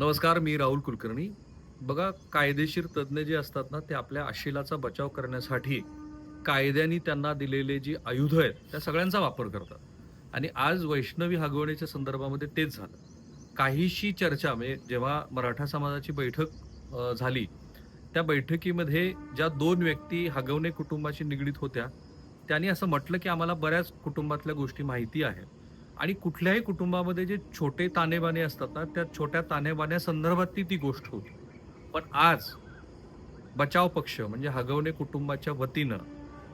नमस्कार मी राहुल कुलकर्णी. बघा कायदेशीर तज्ज्ञ जे असतात ना ते आपल्या आशिलाचा बचाव करण्यासाठी कायद्याने त्यांना दिलेले जी आयुधं आहेत त्या सगळ्यांचा वापर करतात. आणि आज वैष्णवी हगवण्याच्या संदर्भामध्ये तेच झालं. काहीशी चर्चा म्हणजे जेव्हा मराठा समाजाची बैठक झाली त्या बैठकीमध्ये ज्या दोन व्यक्ती हगवणे कुटुंबाशी निगडीत होत्या त्यांनी असं म्हटलं की आम्हाला बऱ्याच कुटुंबातल्या गोष्टी माहिती आहेत. आणि कुठल्याही कुटुंबामध्ये जे छोटे तानेबाने असतात ना त्या छोट्या तानेबान्या संदर्भातली ती गोष्ट होती. पण आज बचाव पक्ष म्हणजे हगवणे कुटुंबाच्या वतीनं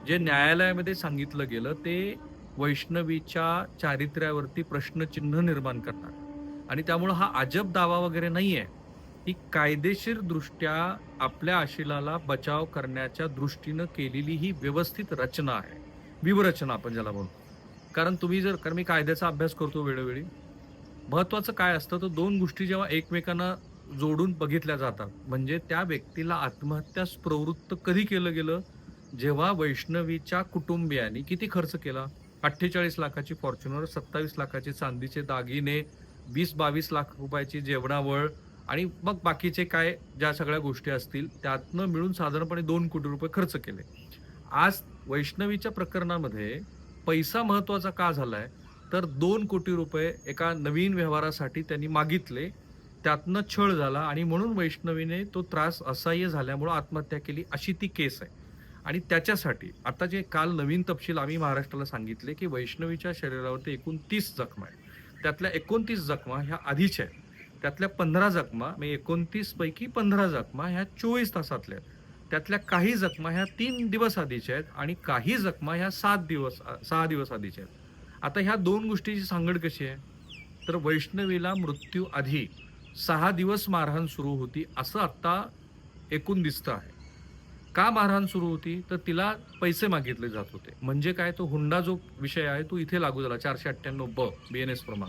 जे न्यायालयामध्ये सांगितलं गेलं ते वैष्णवीच्या चारित्र्यावरती प्रश्नचिन्ह निर्माण करणार. आणि त्यामुळं हा अजब दावा वगैरे नाही आहे ही कायदेशीरदृष्ट्या आपल्या आशिलाला बचाव करण्याच्या दृष्टीनं केलेली ही व्यवस्थित रचना आहे. विवरचना आपण ज्याला म्हणतो. कारण तुम्ही जर कारण मी कायद्याचा अभ्यास करतो वेळोवेळी महत्त्वाचं काय असतं तर दोन गोष्टी जेव्हा एकमेकांना जोडून बघितल्या जातात म्हणजे त्या व्यक्तीला आत्महत्यास प्रवृत्त कधी केलं गेलं? जेव्हा वैष्णवीच्या कुटुंबियांनी किती खर्च केला? अठ्ठेचाळीस लाखाची फॉर्च्युनर सत्तावीस लाखाचे चांदीचे दागिने वीस बावीस लाख रुपयाची जेवणावळ आणि मग बाकीचे काय ज्या सगळ्या गोष्टी असतील त्यातनं मिळून साधारणपणे दोन कोटी रुपये खर्च केले. आज वैष्णवीच्या प्रकरणामध्ये पैसा महत्त्वाचा का झाला आहे तर दोन कोटी रुपये एका नवीन व्यवहारासाठी त्यांनी मागितले. त्यातनं छळ झाला आणि म्हणून वैष्णवीने तो त्रास असह्य झाल्यामुळं आत्महत्या केली अशी ती केस आहे. आणि त्याच्यासाठी आता जे काल नवीन तपशील आम्ही महाराष्ट्राला सांगितले की वैष्णवीच्या शरीरावरती एकूण तीस जखमा आहेत. त्यातल्या एकोणतीस जखमा ह्या आधीच्या आहेत. त्यातल्या पंधरा जखमा म्हणजे एकोणतीसपैकी पंधरा जखमा ह्या चोवीस तासातल्या आहेत. त्यातल्या काही जखमा ह्या तीन दिवस आधीच्या आहेत आणि काही जखमा ह्या सात दिवस सहा दिवस आधीच्या आहेत. आता ह्या दोन गोष्टीची सांगड कशी आहे? तर वैष्णवीला मृत्यू आधी सहा दिवस मारहाण सुरू होती असं आत्ता एकूण दिसतं आहे. का मारहाण सुरू होती? तर तिला पैसे मागितले जात होते. म्हणजे काय? तो हुंडा जो विषय आहे तो इथे लागू झाला चारशे अठ्ठ्याण्णव ब बी एन एस प्रमाण.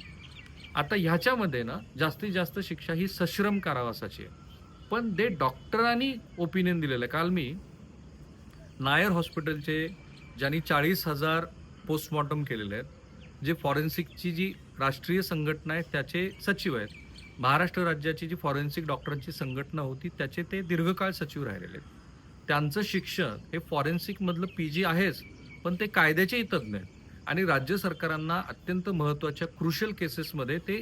आता ह्याच्यामध्ये ना जास्तीत जास्त शिक्षा ही सश्रम कारावासाची आहे. पण ते डॉक्टरांनी ओपिनियन दिलेलं आहे. काल मी नायर हॉस्पिटलचे ज्यांनी चाळीस हजार पोस्टमॉर्टम केलेले आहेत जे फॉरेन्सिकची जी राष्ट्रीय संघटना आहे त्याचे सचिव आहेत. महाराष्ट्र राज्याची जी फॉरेन्सिक डॉक्टरांची संघटना होती त्याचे ते दीर्घकाळ सचिव राहिलेले आहेत. त्यांचं शिक्षण हे फॉरेन्सिकमधलं पी जी आहेच पण ते कायद्याचेही तज्ज्ञ आहेत. आणि राज्य सरकारांना अत्यंत महत्त्वाच्या क्रुशल केसेसमध्ये ते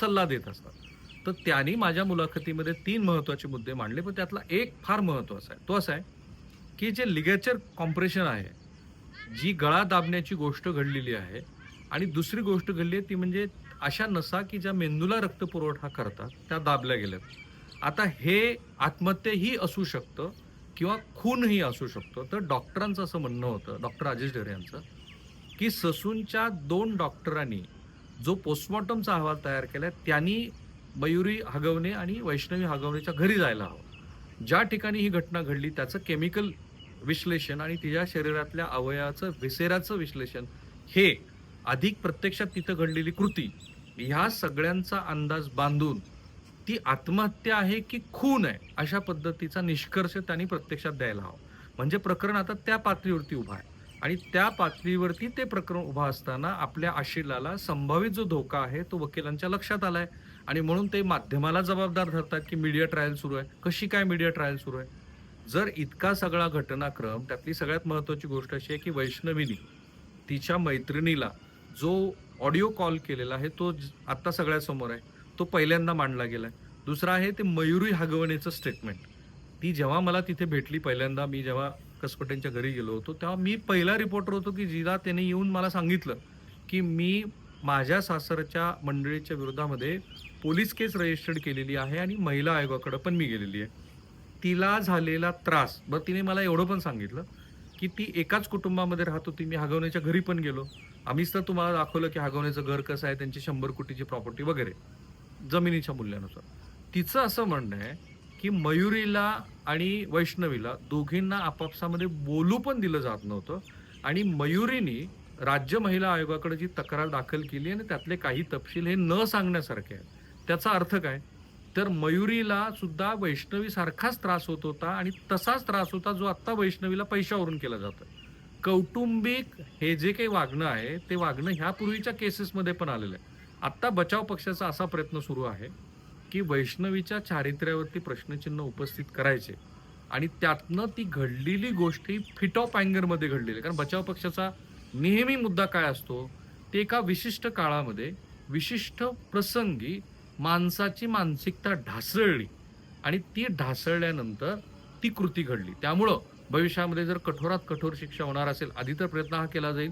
सल्ला देत असतात. तर त्यांनी माझ्या मुलाखतीमध्ये तीन महत्त्वाचे मुद्दे मांडले पण त्यातला एक फार महत्त्वाचा आहे. तो असा आहे की जे लिगेचर कॉम्प्रेशन आहे जी गळा दाबण्याची गोष्ट घडलेली आहे आणि दुसरी गोष्ट घडली आहे ती म्हणजे अशा नसा की ज्या मेंदूला रक्तपुरवठा करतात त्या दाबल्या गेल्यात. आता हे आत्महत्येही असू शकतं किंवा खूनही असू शकतो. तर डॉक्टरांचं असं म्हणणं होतं डॉक्टर राजेश ढेरे यांचं की ससूनच्या दोन डॉक्टरांनी जो पोस्टमॉर्टमचा अहवाल तयार केला त्यांनी मयुरी हगवणे आणि वैष्णवी हगवणेच्या घरी जायला हवं. ज्या ठिकाणी ही घटना घडली त्याचं केमिकल विश्लेषण आणि तिच्या शरीरातल्या अवयवाचं विसेराचं विश्लेषण हे अधिक प्रत्यक्षात तिथं घडलेली कृती ह्या सगळ्यांचा अंदाज बांधून ती आत्महत्या आहे की खून आहे अशा पद्धतीचा निष्कर्ष त्यांनी प्रत्यक्षात द्यायला हवा. म्हणजे प्रकरण आता त्या पातळीवरती उभा आहे. आणि त्या पातळीवरती ते प्रकरण उभा असताना आपल्या आशिलाला संभावित जो धोका आहे तो वकिलांच्या लक्षात आलाय. आणि म्हणून ते माध्यमाला जबाबदार धरतात की मीडिया ट्रायल सुरू आहे. कशी काय मीडिया ट्रायल सुरू आहे? जर इतका सगळा घटनाक्रम त्यातली सगळ्यात महत्वाची गोष्ट अशी आहे की वैष्णवीनी तिच्या मैत्रिणीला जो ऑडिओ कॉल केलेला आहे तो आत्ता सगळ्यासमोर आहे तो पहिल्यांदा मांडला गेला आहे दुसरा आहे ते मयुरी हागवणेचं स्टेटमेंट ती जेव्हा मला तिथे भेटली पहिल्यांदा मी जेव्हा कसपटेंच्या घरी गेलो होतो तेव्हा मी पहिला रिपोर्टर होतो की जिला त्याने येऊन मला सांगितलं की मी माझ्या सासरच्या मंडळीच्या विरोधामध्ये पोलीस केस रजिस्टर्ड केलेली आहे आणि महिला आयोगाकडं पण मी गेलेली आहे. तिला झालेला त्रास बरं तिने मला एवढं पण सांगितलं की ती एकाच कुटुंबामध्ये राहत होती मी हगवण्याच्या घरी पण गेलो. आम्हीच तर तुम्हाला दाखवलं की हगवण्याचं घर कसं आहे त्यांची शंभर कोटीची प्रॉपर्टी वगैरे जमिनीच्या मूल्यानुसार. तिचं असं म्हणणं आहे की मयुरीला आणि वैष्णवीला दोघींना आपापसामध्ये बोलू पण दिलं जात नव्हतं आणि मयुरीनी राज्य महिला आयोगाकडे जी तक्रार दाखल केली आणि त्यातले काही तपशील हे न सांगण्यासारखे आहेत. त्याचा अर्थ काय? तर मयुरीला सुद्धा वैष्णवीसारखाच त्रास होत होता आणि तसाच त्रास होता जो आत्ता वैष्णवीला पैशावरून केला जातो कौटुंबिक हे जे काही वागणं आहे ते वागणं ह्यापूर्वीच्या केसेसमध्ये पण आलेलं आहे. आत्ता बचाव पक्षाचा असा प्रयत्न सुरू आहे की वैष्णवीच्या चारित्र्यावरती प्रश्नचिन्ह उपस्थित करायचे आणि त्यातनं ती घडलेली गोष्ट ही फिट ऑफ अँगरमध्ये घडलेली आहे. कारण बचाव पक्षाचा नेहमी मुद्दा काय असतो? ते एका विशिष्ट काळामध्ये विशिष्ट प्रसंगी माणसाची मानसिकता ढासळली आणि ती ढासळल्यानंतर ती कृती घडली. त्यामुळं भविष्यामध्ये जर कठोरात कठोर शिक्षा होणार असेल आधी तर प्रयत्न हा केला जाईल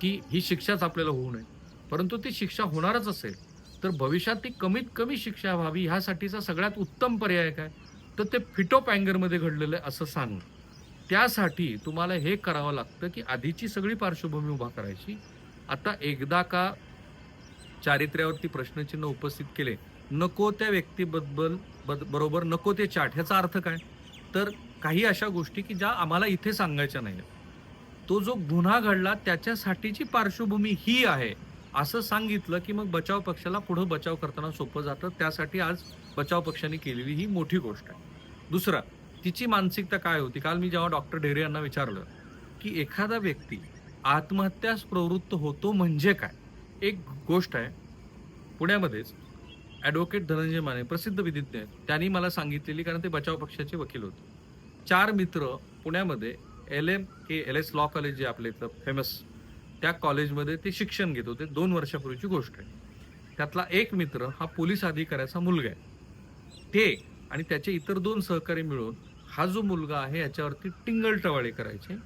की ही शिक्षाच आपल्याला होऊ नये. परंतु ती शिक्षा होणारच असेल तर भविष्यात ती कमीत कमी शिक्षा व्हावी ह्यासाठीचा सगळ्यात उत्तम पर्याय काय? तर ते फिटोप अँगरमध्ये घडलेलं आहे असं सांगणं. त्यासाठी तुम्हाला हे करावं लागतं की आधीची सगळी पार्श्वभूमी उभा करायची. आता एकदा का चारित्र्यावरती प्रश्नचिन्ह उपस्थित केले नको त्या व्यक्तीबद्दल बद- बरोबर नको ते चाट ह्याचा अर्थ काय? तर काही अशा गोष्टी की ज्या आम्हाला इथे सांगायच्या नाही तो जो गुन्हा घडला त्याच्यासाठीची पार्श्वभूमी ही आहे असं सांगितलं की मग बचाव पक्षाला पुढं बचाव करताना सोपं जातं. त्यासाठी आज बचाव पक्षाने केलेली ही मोठी गोष्ट आहे. दुसरा तिची मानसिकता काय होती? काल मी जेव्हा डॉक्टर ढेरे यांना विचारलं की एखादा व्यक्ती आत्महत्यास प्रवृत्त होतो म्हणजे काय? एक गोष्ट आहे पुण्यामध्येच ॲडव्होकेट धनंजय माने प्रसिद्ध विधिज्ञ आहेत. त्यांनी मला सांगितलेली कारण ते बचाव पक्षाचे वकील होते. चार मित्र पुण्यामध्ये L M K L S law college जे आपले इथलं फेमस त्या कॉलेजमध्ये ते शिक्षण घेत होते. दोन वर्षापूर्वीची गोष्ट आहे. त्यातला एक मित्र हा पोलीस अधिकाऱ्याचा मुलगा आहे. ते आणि त्याचे इतर दोन सहकारी मिळून हा जो मुलगा आहे याच्यावरती टिंगल टवाळी करायचे.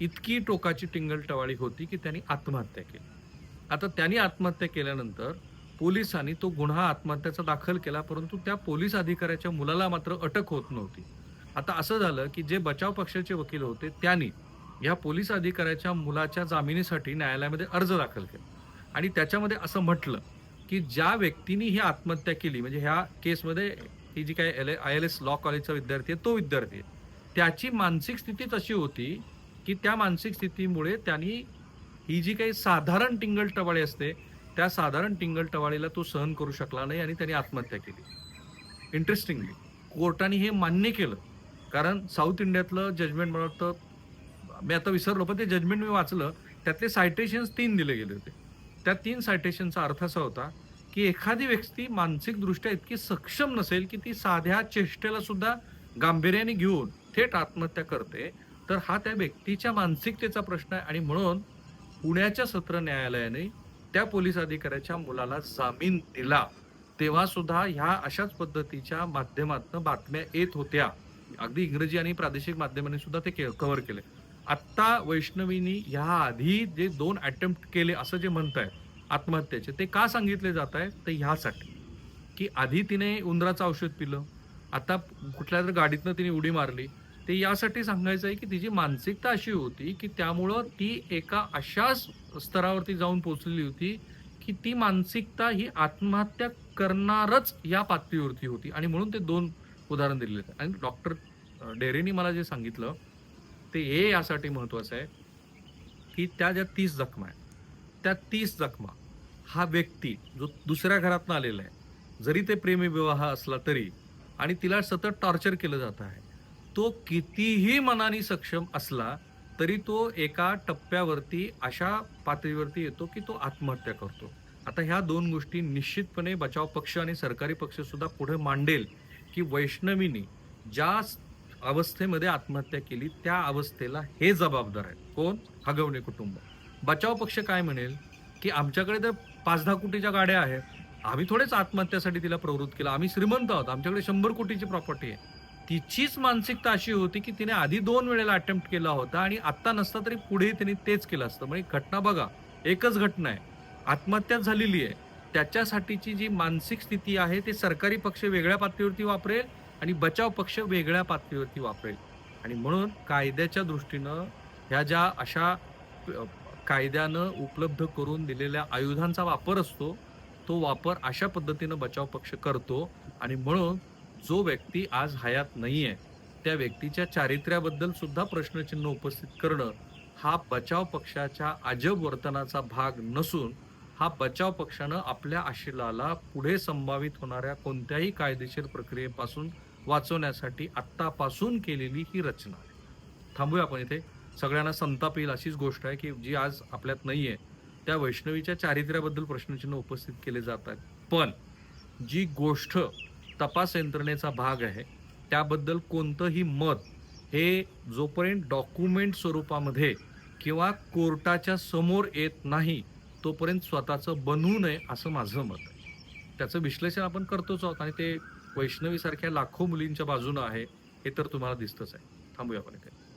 इतकी टोकाची टिंगल टवाळी होती की त्यांनी आत्महत्या केली. आता त्यांनी आत्महत्या केल्यानंतर पोलिसांनी तो गुन्हा आत्महत्याचा दाखल केला परंतु त्या पोलीस अधिकाऱ्याच्या मुलाला मात्र अटक होत नव्हती. आता असं झालं की जे बचाव पक्षाचे वकील होते त्यांनी या पोलीस अधिकाऱ्याच्या मुलाच्या जामिनीसाठी न्यायालयामध्ये अर्ज दाखल केला. आणि त्याच्यामध्ये असं म्हटलं की ज्या व्यक्तीने ही आत्महत्या केली म्हणजे ह्या केसमध्ये ही जी काय L I L S law कॉलेजचा विद्यार्थी आहे तो विद्यार्थी आहे. त्याची मानसिक स्थितीच अशी होती की त्या मानसिक स्थितीमुळे त्यांनी ही जी काही साधारण टिंगल टवाळी असते त्या साधारण टिंगल टवाळीला तो सहन करू शकला नाही आणि त्यांनी आत्महत्या केली. इंटरेस्टिंगली कोर्टाने हे मान्य केलं. कारण साऊथ इंडियातलं जजमेंट मला वाटतं मी आता विसरलो पण ते जजमेंट मी वाचलं त्यातले सायटेशन्स तीन दिले गेले होते. त्या तीन सायटेशनचा अर्थ असा होता की एखादी व्यक्ती मानसिकदृष्ट्या इतकी सक्षम नसेल की ती साध्या चेष्टेला सुद्धा गांभीर्याने घेऊन थेट आत्महत्या करते तर हा त्या व्यक्तीच्या मानसिकतेचा प्रश्न आहे. आणि म्हणून पुण्याच्या सत्र न्यायालयाने त्या पोलीस अधिकाऱ्याच्या मुलाला जामीन दिला. तेव्हा सुद्धा ह्या अशाच पद्धतीच्या माध्यमातून बातम्या येत होत्या. अगदी इंग्रजी आणि प्रादेशिक माध्यमांनी सुद्धा ते कव्हर केले. आत्ता वैष्णवीनी ह्या आधी जे दोन अटेम्प्ट केले असं जे म्हणताय आत्महत्याचे. ते का सांगितले जात आहे? तर ह्यासाठी. की आधी तिने उंदराचं औषध पिलं आता कुठल्या तर गाडीतनं तिने उडी मारली ते यासाठी सांगायचं आहे की तिची मानसिकता अशी होती की त्यामुळं ती एका अशा स्तरावरती जाऊन पोचलेली होती की ती मानसिकता ही आत्महत्या करणारच या पातळीवरती होती. आणि म्हणून ते दोन उदाहरण दिलेले आहेत. आणि डॉक्टर डेरेनी मला जे सांगितलं ते हे यासाठी महत्त्वाचं आहे की त्या ज्या तीस जखमा आहेत त्या तीस जखमा हा व्यक्ती जो दुसऱ्या घरातनं आलेला आहे जरी ते प्रेमी विवाह असला तरी आणि तिला सतत टॉर्चर केलं जात आहे तो कितीही मनाने सक्षम असला तरी तो एका टप्प्यावरती अशा पातळीवरती येतो की तो आत्महत्या करतो. आता ह्या दोन गोष्टी निश्चितपणे बचाव पक्ष आणि सरकारी पक्षसुद्धा पुढे मांडेल की वैष्णवीने ज्या अवस्थेमध्ये आत्महत्या केली त्या अवस्थेला हे जबाबदार आहे कोण? हगवणे कुटुंब. बचाव पक्ष काय म्हणेल? की आमच्याकडे तर पाच दहा कोटीच्या गाड्या आहेत. आम्ही थोडेच आत्महत्यासाठी तिला प्रवृत्त केलं. आम्ही श्रीमंत आहोत. आमच्याकडे शंभर कोटीची प्रॉपर्टी आहे. तिचीच मानसिकता अशी होती की तिने आधी दोन वेळेला अटेम्प्ट केला होता आणि आत्ता नसता तरी पुढे तिने तेच केलं असतं. म्हणजे घटना बघा. एकच घटना आहे. आत्महत्या झालेली आहे. त्याच्यासाठीची जी मानसिक स्थिती आहे ते सरकारी पक्ष वेगळ्या पातळीवरती वापरेल आणि बचाव पक्ष वेगळ्या पातळीवरती वापरेल. आणि म्हणून कायद्याच्या दृष्टीनं ह्या ज्या अशा कायद्यानं उपलब्ध करून दिलेल्या आयुधांचा वापर असतो तो वापर अशा पद्धतीनं बचाव पक्ष करतो आणि म्हणून जो व्यक्ती आज हयात नाही आहे त्या व्यक्तीच्या चारित्र्याबद्दल सुद्धा प्रश्नचिन्ह उपस्थित करणं हा बचाव पक्षाच्या अजब वर्तनाचा भाग नसून हा बचाव पक्षानं आपल्या आशिलाला पुढे संभावित होणाऱ्या कोणत्याही कायदेशीर प्रक्रियेपासून वाचवण्यासाठी आत्तापासून केलेली ही रचना आहे. थांबूया आपण इथे. सगळ्यांना संताप येईल अशीच गोष्ट आहे की जी आज आपल्यात नाही आहे त्या वैष्णवीच्या चारित्र्याबद्दल प्रश्नचिन्ह उपस्थित केले जात आहेत. पण जी गोष्ट तपास यंत्रणेचा भाग आहे त्याबद्दल कोणतंही मत हे जोपर्यंत डॉक्युमेंट स्वरूपामध्ये किंवा कोर्टाच्या समोर येत नाही तोपर्यंत स्वतःचं बनवू नये असं माझं मत आहे. त्याचं विश्लेषण आपण करतोच आहोत आणि ते वैष्णवीसारख्या लाखो मुलींच्या बाजूनं आहे हे तर तुम्हाला दिसतंच आहे. थांबूया आपण इथे.